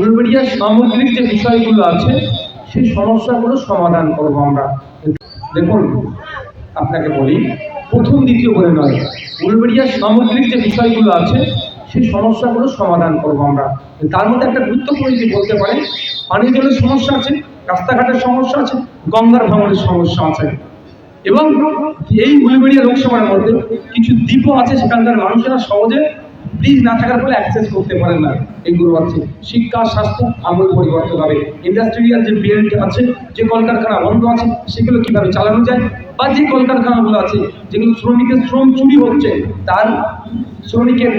উলবেড়িয়ার সামগ্রিক যে বিষয়গুলো আছে, সেই সমস্যাগুলো সমাধান করব আমরা। দেখুন, আপনাকে বলি, প্রথম দ্বিতীয় বলে নয় উলবেড়িয়ার সামগ্রিক যে বিষয়গুলো আছে, সেই সমস্যাগুলো সমাধান করব আমরা। তার মধ্যে একটা গুরুত্বপূর্ণ যদি বলতে পারেন পানীয় জলের সমস্যা আছে, রাস্তাঘাটের সমস্যা আছে, গঙ্গার ভাঙনের সমস্যা আছে। এবং এই উলবেড়িয়া লোকসভার মধ্যে কিছু দ্বীপও আছে, সেখানকার মানুষেরা সহজে ব্রিজ না থাকার ফলে অ্যাক্সেস করতে পারেন না এগুলো আছে শিক্ষা, স্বাস্থ্য, আমূল পরিবর্তন হবে। ইন্ডাস্ট্রিয়াল যে বেল্ট আছে, যে কলকারখানা বন্ধ আছে, সেগুলো কীভাবে চালানো যায়? বা যে কলকারখানাগুলো আছে, যেগুলো শ্রমিকের শ্রম চুরি হচ্ছে, তার শ্রমিকের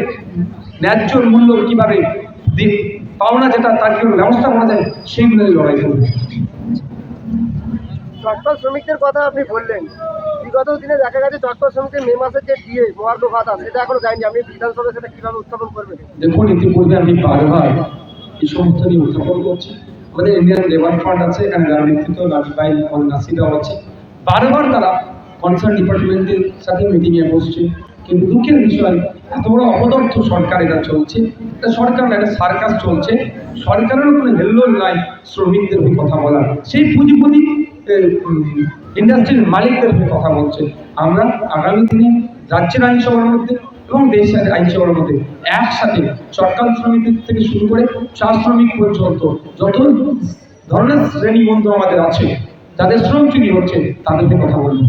ন্যায্য মূল্য কীভাবে পাওনা যেটা, তার কীভাবে ব্যবস্থা করা যায় সেইগুলো লড়াই করবে। চট্টল শ্রমিকদের কথা আপনি বললেন। বিগত দিনে দেখা গেছে চট্টল শ্রমিকদের মে মাসের যে ডিএ মহার্ঘ ভাতা, সেটা এখনও যায়নি। আপনি বিধানসভায় সেটা কীভাবে উত্থাপন করবেন? দেখুন, ইতিপূর্বে আমি বারবার এই সমস্ত নিয়ে উত্থাপন করছি। আমাদের ইন্ডিয়ান লেবার ফান্ড আছে, এখানে যারা নেতৃত্ব নাজিবাই নাসিরাও আছে। বারবার তারা কনসার্ন ডিপার্টমেন্টের সাথে মিটিংয়ে বসছে। কিন্তু দুঃখের বিষয়, এত বড় অপদর্থ সরকার এটা চলছে। এটা সরকার এটা সার্কাস চলছে। সরকারের কোনো হেল্লোল নাই শ্রমিকদের কথা বলা সেই পুঁজিপতি ইন্ডাস্ট্রির মালিকদের কথা বলছেন আমরা আগামী দিনে রাজ্যের আইনসভার মধ্যে এবং দেশের আইনসভার মধ্যে। একসাথে সরকার শ্রমিকদের থেকে শুরু করে চা শ্রমিক পর্যন্ত যত ধরনের শ্রেণি বন্ধু আমাদের আছে, যাদের শ্রম চুরি হচ্ছে তাদেরকে কথা বলব।